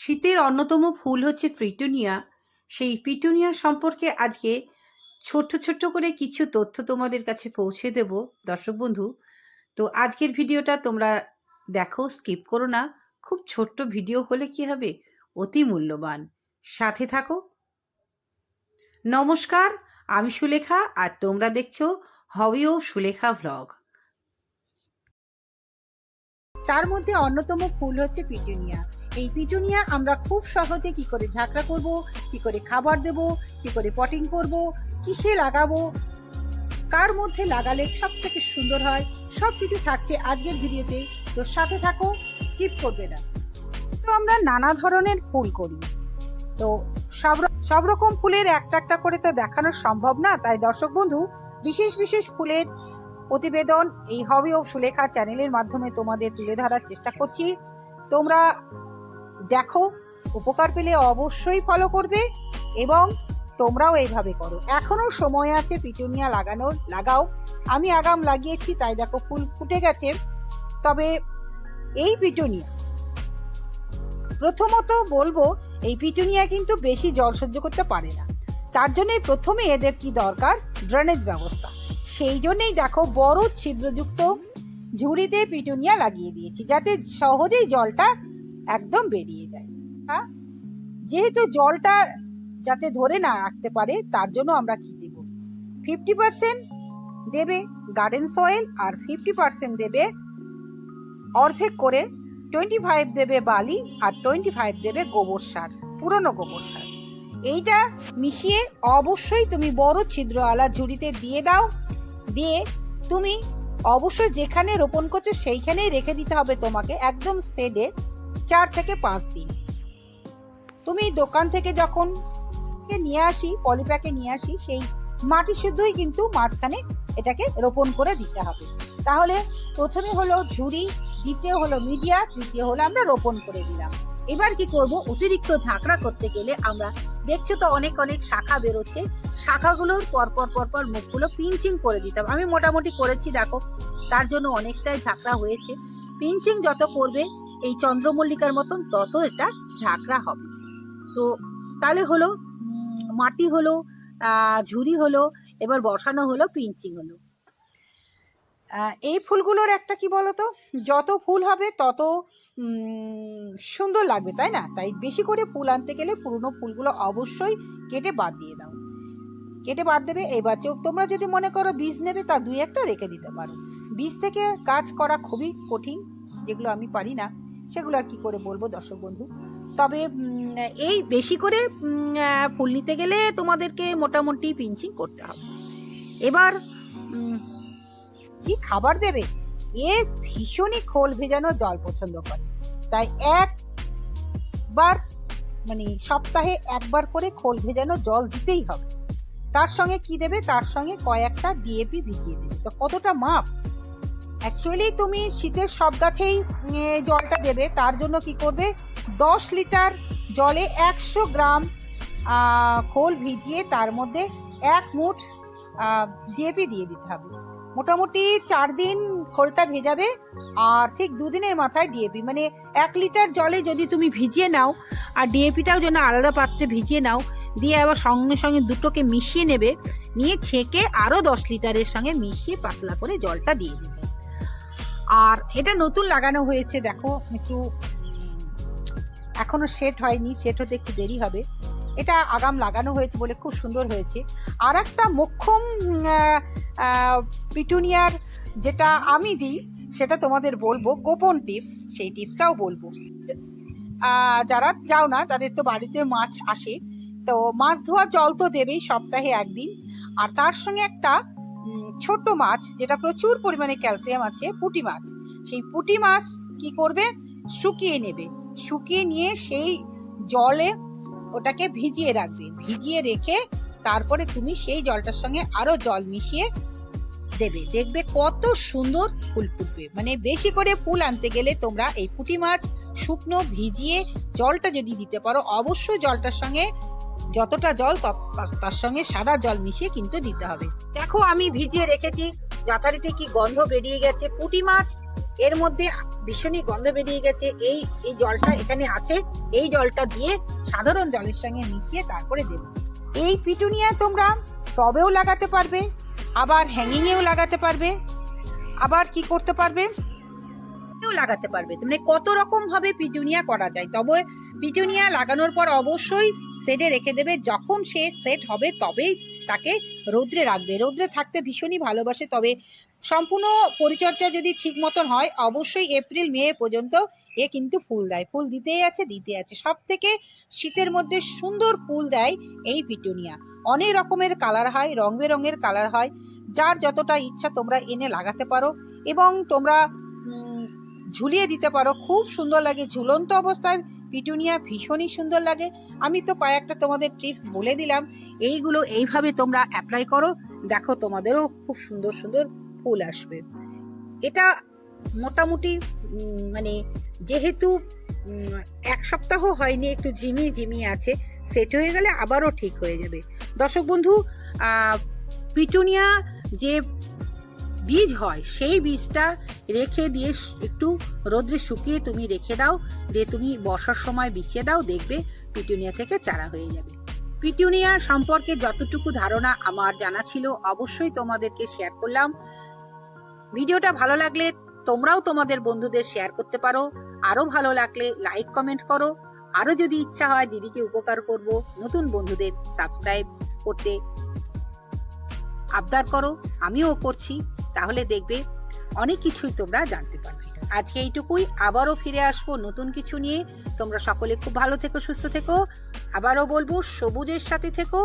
শীতের অন্যতম ফুল হচ্ছে পিটুনিয়া। সেই পিটুনিয়া সম্পর্কে আজকে ছোট্ট ছোট্ট করে কিছু তথ্য তোমাদের কাছে পৌঁছে দেব, দর্শক বন্ধু। তো আজকের ভিডিওটা তোমরা দেখো, স্কিপ করো না। খুব ছোট্ট ভিডিও হলে কি হবে? অতি মূল্যবান। সাথে থাকো। নমস্কার, আমি সুলেখা আর তোমরা দেখছ হবি ও সুলেখা ভ্লগ তার মধ্যে অন্যতম ফুল হচ্ছে পিটুনিয়া। এই পিটুনিয়া আমরা খুব সহজে কি করে ঝাঁকড়া করব, কি করে খাবার দেব, কি করে পটিং করব, কিসে লাগাবো, কার মধ্যে লাগালে সব থেকে সুন্দর হয় সব কিছু থাকছে আজকের ভিডিওতে। তো সাথে থাকো স্কিপ করবে না। তো আমরা নানা ধরনের ফুল করি। তো সব সব রকম ফুলের একটা একটা করে তো দেখানো সম্ভব না। তাই দর্শক বন্ধু, বিশেষ বিশেষ ফুলের প্রতিবেদন এই হবি ও সুলেখা চ্যানেলের মাধ্যমে তোমাদের তুলে ধরার চেষ্টা করছি। তোমরা দেখো, উপকার পেলে অবশ্যই ফলো করবে এবং তোমরাও এইভাবে করো। এখনও সময় আছে পিটুনিয়া লাগানোর, লাগাও। আমি আগাম লাগিয়েছি, তাই দেখো ফুল ফুটে গেছে। তবে এই পিটুনিয়া, প্রথমত বলব, এই পিটুনিয়া কিন্তু বেশি জল সহ্য করতে পারে না। তার জন্যই প্রথমে এদের কি দরকার? ড্রেনেজ ব্যবস্থা। সেই জন্যেই দেখো বড় ছিদ্রযুক্ত ঝুড়িতে পিটুনিয়া লাগিয়ে দিয়েছি, যাতে সহজেই জলটা একদম বেরিয়ে যায়। হ্যাঁ? যেহেতু জলটা যাতে ধরে না রাখতে পারে, তার জন্য আমরা কি দেব? ফিফটি পার্সেন্ট দেবে গার্ডেন সয়েল আর ফিফটি পার্সেন্ট দেবে অর্ধেক করে টোয়েন্টি ফাইভ দেবে বালি আর টোয়েন্টি ফাইভ দেবে গোবর সার, পুরনো গোবর সার। এইটা মিশিয়ে অবশ্যই তুমি বড় ছিদ্রওয়ালা ঝুড়িতে দিয়ে দাও, দিয়ে তুমি অবশ্যই যেখানে রোপণ করছ সেইখানেই রেখে দিতে হবে তোমাকে, একদম সেডে চার থেকে পাঁচ দিন। তুমি দোকান থেকে যখন নিয়ে আসি, পলিপ্যাকে নিয়ে আসি, সেই মাটি শুদ্ধই কিন্তু মাঝখানে এটাকে রোপণ করে দিতে হবে। তাহলে প্রথমে হলো ঝুড়ি, দ্বিতীয় হলো মিডিয়া, তৃতীয় হলো আমরা রোপণ করে দিলাম। এবার কি করব? অতিরিক্ত ঝাঁকড়া করতে গেলে আমরা দেখছ তো অনেক অনেক শাখা বেরোচ্ছে। শাখাগুলোর পরপর পরপর মুখগুলো পিঞ্চিং করে দিতাম আমি মোটামুটি করেছি, দেখো। তার জন্য অনেকটাই ঝাঁকড়া হয়েছে। পিঞ্চিং যত করবে এই চন্দ্রমল্লিকার মতন তত এটা ঝাঁকড়া হবে। তো তাহলে হলো মাটি হলো ঝুড়ি হলো, এবার বসানো হলো, পিঞ্চিং হলো। এই ফুলগুলোর একটা কি বলতো, যত ফুল হবে তত সুন্দর লাগবে, তাই না? তাই বেশি করে ফুল আনতে গেলে পুরনো ফুলগুলো অবশ্যই কেটে বাদ দিয়ে দাও। কেটে বাদ দেবে, এবার তোমরা যদি মনে করো বীজ নেবে, তা দুই একটা রেখে দিতে পারো। বীজ থেকে কাজ করা খুবই কঠিন, যেগুলো আমি পারি না। সেগুলো আর কি করে বলব দর্শক বন্ধু? তবে এই বেশি করে ফুল নিতে গেলে তোমাদেরকে মোটামুটি পিঞ্চিং করতে হবে। এবার কি খাবার দেবে? এ ভীষণই খোল ভেজানো জল পছন্দ করে। তাই একবার মানে সপ্তাহে একবার করে খোল ভেজানো জল দিতেই হবে। তার সঙ্গে কি দেবে? তার সঙ্গে কয়েকটা ডিএপি ভিজিয়ে দেবে। তো কতটা মাপ? অ্যাকচুয়ালি তুমি শীতের সব গাছেই জলটা দেবে। তার জন্য কি করবে? দশ লিটার জলে একশো গ্রাম খোল ভিজিয়ে তার মধ্যে এক মুঠ ডিএপি দিয়ে দিতে হবে। মোটামুটি চার দিন খোলটা ভেজাবে, আর ঠিক দুদিনের মাথায় ডিএপি মানে এক লিটার জলে যদি তুমি ভিজিয়ে নাও, আর ডিএপিটাও যেন আলাদা পাত্রে ভিজিয়ে নাও, দিয়ে আবার সঙ্গে সঙ্গে দুটোকে মিশিয়ে নেবে, নিয়ে ছেঁকে আরও দশ লিটারের সঙ্গে মিশিয়ে পাতলা করে জলটা দিয়ে দেবে। আর এটা নতুন লাগানো হয়েছে, দেখো, একটু, এখনও সেট হয়নি সেট হতে একটু দেরি হবে। এটা আগাম লাগানো হয়েছে বলে খুব সুন্দর হয়েছে। আর একটা মোক্ষম পিটুনিয়ার যেটা আমি দিই, সেটা তোমাদের বলব, গোপন টিপস সেই টিপসটাও বলব। যারা যাও না, তাদের তো বাড়িতে মাছ আসে, তো মাছ ধোয়ার জল তো দেবেই সপ্তাহে একদিন। আর তার সঙ্গে একটা ছোট মাছ, যেটা প্রচুর পরিমাণে ক্যালসিয়াম আছে, পুঁটি মাছ। সেই পুঁটি মাছ কি করবে? শুকিয়ে নেবে। শুকিয়ে নিয়ে সেই জলে ওটাকে ভিজিয়ে রাখবে। ভিজিয়ে রেখে তারপরে তুমি সেই জলটার সঙ্গে আরও জল মিশিয়ে দেবে। দেখবে কত সুন্দর ফুল ফুটবে। মানে বেশি করে ফুল আনতে গেলে তোমরা এই পুঁটি মাছ শুকনো ভিজিয়ে জলটা যদি দিতে পারো, অবশ্যই জলটার সঙ্গে যতটা জল তার সঙ্গে সাদা জল মিশিয়ে কিন্তু দিতে হবে। দেখো আমি ভিজিয়ে রেখেছি। যথারীতি কি গন্ধ বেরিয়ে গেছে? পুঁটি মাছ, এর মধ্যে ভীষণই গন্ধ বেরিয়ে গেছে। এই এই জলটা এখানে আছে। এই জলটা দিয়ে সাধারণ জলের সঙ্গে মিশিয়ে তারপরে দেব। এই পিটুনিয়া তোমরা টবেও লাগাতে পারবে, আবার হ্যাঙ্গিংয়েও লাগাতে পারবে। আবার কি করতে পারবে? এও লাগাতে পারবে। মানে কত রকম ভাবে পিটুনিয়া করা যায়। তবে পিটুনিয়া লাগানোর পর অবশ্যই সেটে রেখে দেবে। যখন সে সেট হবে তবেই তাকে রৌদ্রে রাখবে। রৌদ্রে থাকতে ভীষণই ভালোবাসে। তবে সম্পূর্ণ পরিচর্যা যদি ঠিক মতন হয়, অবশ্যই এপ্রিল, মে পর্যন্ত এ কিন্তু ফুল দেয়। ফুল দিতেই আছে, দিতে আছে। সব থেকে শীতের মধ্যে সুন্দর ফুল দেয় এই পিটুনিয়া। অনেক রকমের কালার হয় রং বেরঙের কালার হয়। যার যতটা ইচ্ছা তোমরা এনে লাগাতে পারো। এবং তোমরা ঝুলিয়ে দিতে পারো। খুব সুন্দর লাগে, ঝুলন্ত অবস্থায় পিটুনিয়া ভীষণই সুন্দর লাগে। আমি তো কয়েকটা তোমাদের টিপস বলে দিলাম। এইগুলো এইভাবে তোমরা অ্যাপ্লাই করো। দেখো তোমাদেরও খুব সুন্দর সুন্দর ফুল আসবে। এটা মোটামুটি মানে যেহেতু এক সপ্তাহ হয়নি, একটু ঝিমিয়ে ঝিমিয়ে আছে সেট হয়ে গেলে আবারও ঠিক হয়ে যাবে। দর্শক বন্ধু পিটুনিয়া যে বীজ হয়, সেই বীজটা রেখে দিয়ে একটু রোদ্রে শুকিয়ে তুমি রেখে দাও, দিয়ে তুমি বর্ষার সময় বিছিয়ে দাও, দেখবে পিটুনিয়া থেকে চারা হয়ে যাবে। পিটুনিয়া সম্পর্কে যতটুকু ধারণা আমার জানা ছিল, অবশ্যই তোমাদেরকে শেয়ার করলাম। ভিডিওটা ভালো লাগলে তোমরাও তোমাদের বন্ধুদের শেয়ার করতে পারো। আরও ভালো লাগলে লাইক কমেন্ট করো। আরও যদি ইচ্ছা হয় দিদিকে উপকার করব, নতুন বন্ধুদের সাবস্ক্রাইব করতে আবদার করো। আমিও করছি। তাহলে দেখবে অনেক কিছুই তোমরা জানতে পারবে। আজকে এইটুকুই, আবারও ফিরে আসব নতুন কিছু নিয়ে। তোমরা সকলে খুব ভালো থেকো, সুস্থ থেকো। আবারও বলব, সবুজের সাথে থেকো,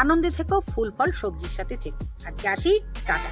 আনন্দে থেকো, ফুল, ফল, সবজির সাথে থেকো। আজকে আসি, টাটা।